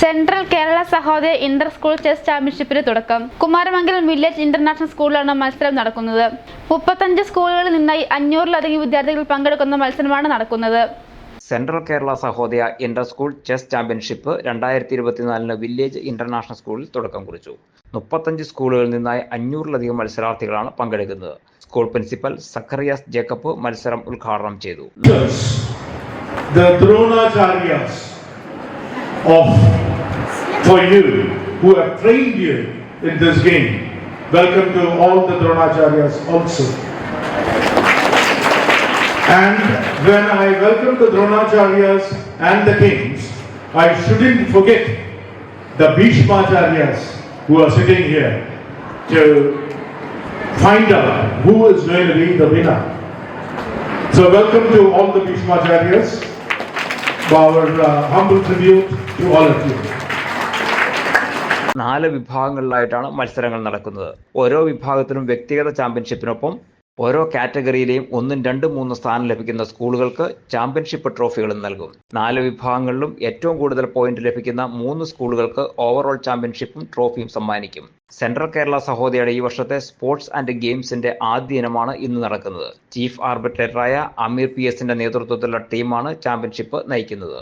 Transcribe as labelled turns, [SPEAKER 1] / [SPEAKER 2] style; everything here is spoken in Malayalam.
[SPEAKER 1] Central Kerala Sahodaya inter school chess ചാമ്പ്യൻഷിപ്പിന് തുടക്കം. കുമാരമംഗലം വില്ലേജ് ഇന്റർനാഷണൽ സ്കൂളിലാണ് മത്സരം നടക്കുന്നത്. മുപ്പത്തഞ്ച് സ്കൂളുകളിൽ നിന്നായി അഞ്ഞൂറിലധികം വിദ്യാർത്ഥികൾ പങ്കെടുക്കുന്ന മത്സരമാണ് നടക്കുന്നത്.
[SPEAKER 2] Central Kerala Sahodaya inter school chess championship രണ്ടായിരത്തി ഇരുപത്തിനാലിന് വില്ലേജ് ഇന്റർനാഷണൽ സ്കൂളിൽ തുടക്കം കുറിച്ചു. മുപ്പത്തഞ്ച് സ്കൂളുകളിൽ നിന്നായി അഞ്ഞൂറിലധികം മത്സരാർത്ഥികളാണ് പങ്കെടുക്കുന്നത്. സ്കൂൾ പ്രിൻസിപ്പൽ സക്കറിയാസ് ജേക്കബ് മത്സരം ഉദ്ഘാടനം ചെയ്തു.
[SPEAKER 3] Of for you who have trained you in this game. Welcome to all the Dronacharyas also. And when I welcome the Dronacharyas and the kings, I shouldn't forget the Bhishmacharyas who are sitting here to find out who is going to be the winner. So welcome to all the Bhishmacharyas, uh.
[SPEAKER 2] നാല് വിഭാഗങ്ങളിലായിട്ടാണ് മത്സരങ്ങൾ നടക്കുന്നത് ഓരോ വിഭാഗത്തിനും വ്യക്തിഗത ചാമ്പ്യൻഷിപ്പിനൊപ്പം ഓരോ കാറ്റഗറിയിലെയും ഒന്നും രണ്ടും മൂന്ന് സ്ഥാനം ലഭിക്കുന്ന സ്കൂളുകൾക്ക് ചാമ്പ്യൻഷിപ്പ് ട്രോഫികളും നൽകും. നാല് വിഭാഗങ്ങളിലും ഏറ്റവും കൂടുതൽ പോയിന്റ് ലഭിക്കുന്ന മൂന്ന് സ്കൂളുകൾക്ക് ഓവറോൾ ചാമ്പ്യൻഷിപ്പും ട്രോഫിയും സമ്മാനിക്കും. സെൻട്രൽ കേരള സഹോദയയുടെ ഈ വർഷത്തെ സ്പോർട്സ് ആൻഡ് ഗെയിംസിന്റെ ആദ്യ ഇനമാണ് ഇന്ന് നടക്കുന്നത്. ചീഫ് ആർബിട്രേറ്ററായ അമീർ പി എസിന്റെ നേതൃത്വത്തിലുള്ള ടീമാണ് ചാമ്പ്യൻഷിപ്പ് നയിക്കുന്നത്.